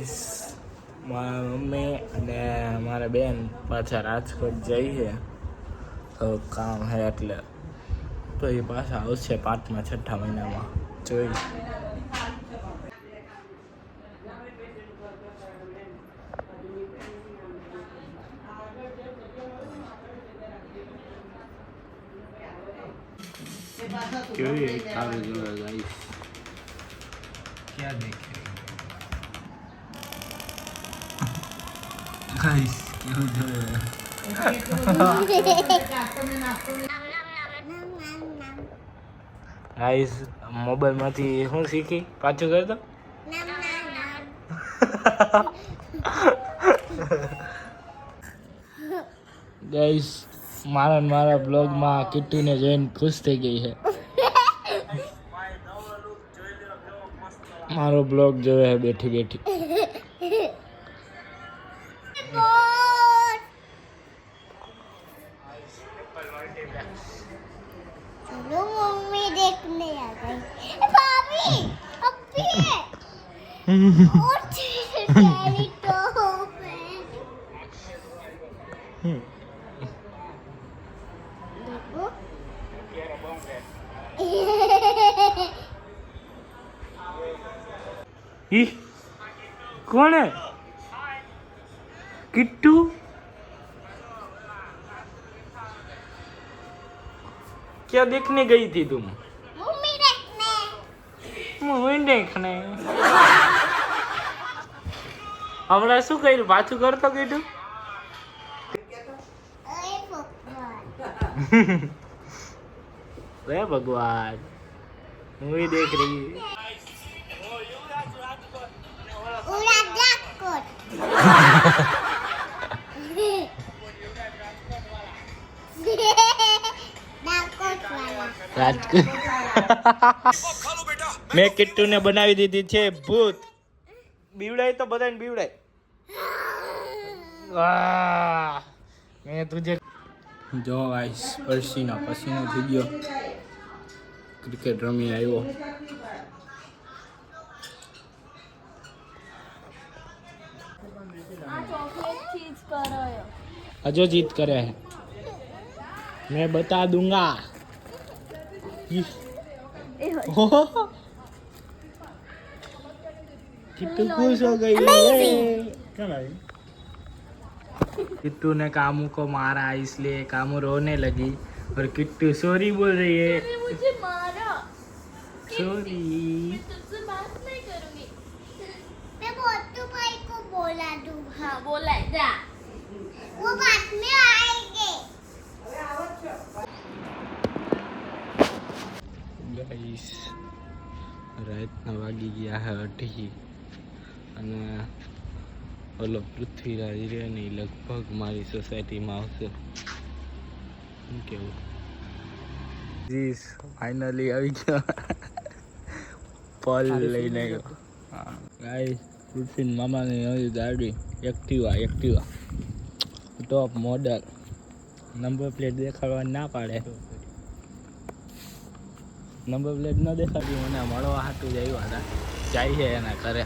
Guys મારા mummy અને મારા બેન પાછા રાજકોટ જઈ છે. તો કામ છે એટલે તો એ પાછા આવશે પાંચમા છઠ્ઠા મહિનામાં. જોઈ. કેવી એક કામ જોવે ગાઈસ. ક્યાં દેખે કેવું જોવે ગાઈસ મોબાઈલમાંથી શું શીખી? પાછું કરતો ગાઈસ મારા મારા બ્લોગમાં કિટ્ટીને જોઈને ખુશ થઈ ગઈ છે. મારો બ્લોગ જોવે બેઠી બેઠી. चलो मम्मी देखने आ गई भाभी अभी उठ तेरी टॉप है देखो ई क्या देखने गई थी तुम मम्मी देखने मूवी देखने હમણાં શું કર્યું પાછું કરતો કીધું अरे भगवान હે ભગવાન मूवी देख रही મેં કિટ્ટુ ને બનાવી દીધી છે ભૂત. બીવડાય તો બધાને બીવડાય. મેં તુજે જો આઈસ પરસીનો પસીનો થઈ ગયો ક્રિકેટ રમી આવ્યો. હજો જીત કરે મેં બતા દુંગા किट्टू खुश हो गई क्या भाई? किट्टू ने कामू को मारा इसलिए कामू रोने लगी और किट्टू सॉरी बोल रही है। मुझे मारा। सॉरी तुझसे बात नहीं करूँगी। मैं को बोला दूँगा। हाँ बोला जा। वो बाद में आएँगे ગાઈસ રાતના વાગી ગયા હે અઢી. અને ઓલો પૃથ્વીરાજ રે ને લગભગ મારી સોસાયટીમાં આવશે. શું કેવું? જીસ ફાઇનલી આવી ગયો. પલ લઈને ગયો. ગાઈસ પૃથ્વીન મામાની નવી ગાડી Activa Activa. Top model number plate દેખાડવા ના પાડે. નંબર પ્લેટ ન દેખાતી. મને મળવા હાટું જ આવ્યા હતા. જાય છે એના ઘરે.